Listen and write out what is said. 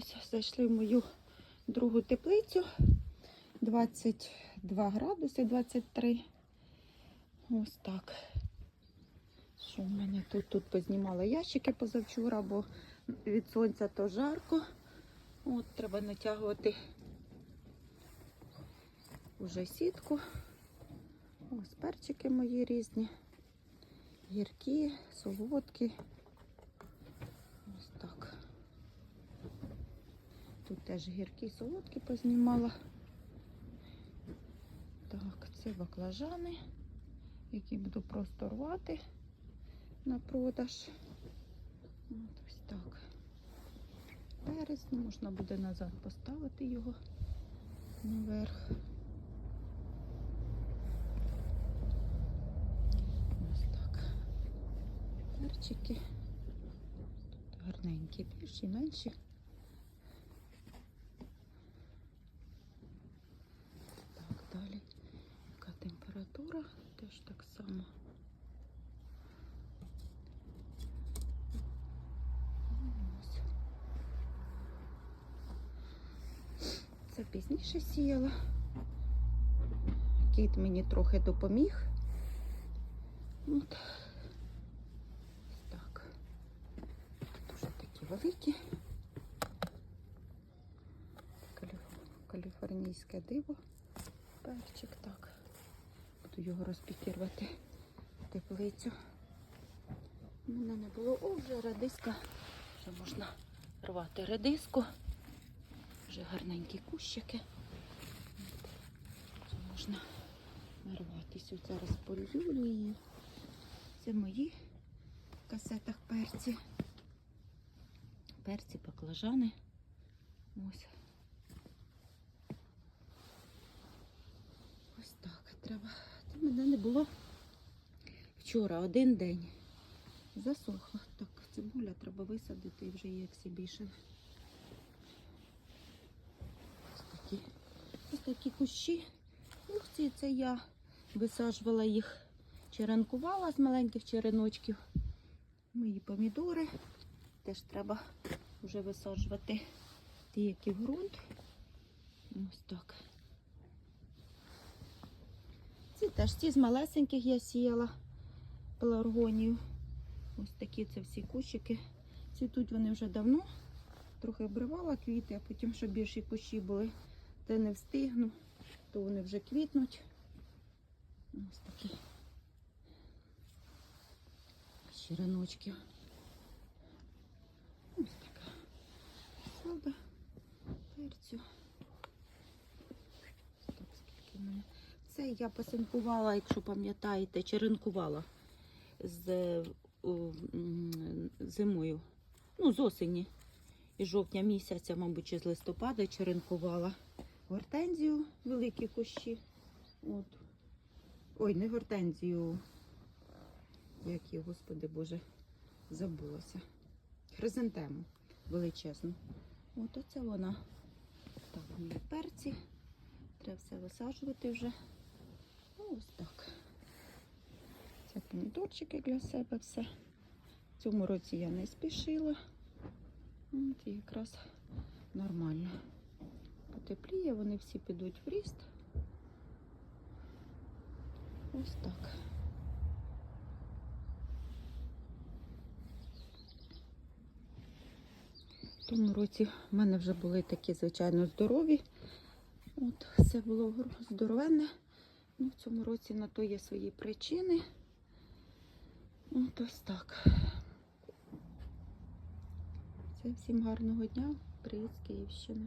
Ось зайшли в мою другу теплицю. 22 градуси, 23. Ось так. Що в мене тут? Тут познімала ящики позавчора, бо від сонця то жарко. От треба натягувати уже сітку. Ось перчики мої різні. Гіркі, солодкі. Ось так. Тут теж гіркі солодкі познімала. Так, це баклажани, які буду просто рвати на продаж. От ось так. Перець, ну, можна буде назад поставити його наверх. Ось так. Перчики. Тут гарненькі, більші, менші. Температура? Теж так само. Це пізніше сіяла. Кіт мені трохи допоміг. От. Так. Дуже такі великі. Каліфорнійське диво. Перчик так. Його розпікірувати теплицю. У мене не було. О, вже редиска. Вже можна рвати редиску. Вже гарненькі кущики. Вже можна нарватися. От Зараз полюблю її. Це мої в касетах перці. Перці, баклажани. Ось. Ось так треба. Мене не було вчора, один день. Засохла. Так, цибуля треба висадити і вже як більше. Ось такі. Ось такі кущі. Ух, ці це я висаджувала їх, черенкувала з маленьких череночків. Мої помідори. Теж треба вже висаджувати ті, які в ґрунт. Ось так. Ці теж ці з малесеньких я сіяла пеларгонію. Ось такі це всі кущики. Цвітуть вони вже давно. Трохи обривала квіти, а потім, щоб більші кущі були, де не встигну, то вони вже квітнуть. Ось такі щириночки. Ось така сода, перцю. Так, скільки в мене. Це я посинкувала, якщо пам'ятаєте, черенкувала з зимою. Ну, з осені. Із жовтня місяця, мабуть, чи з листопада черенкувала гортензію, великі кущі. От. Ой, не гортензію. Як її, господи Боже, забулася. Хризантему величезну. От оце вона. Так, мої перці. Треба все висаджувати вже. Ось так. Це помідорчики для себе все. В цьому році я не спішила. От і якраз нормально. Потепліє, вони всі підуть в ріст. Ось так. В тому році в мене вже були такі, звичайно, здорові. От, все було здоровенне. Ну, в цьому році на то є свої причини. От ось так. Це всім гарного дня. Привіт з Київщини.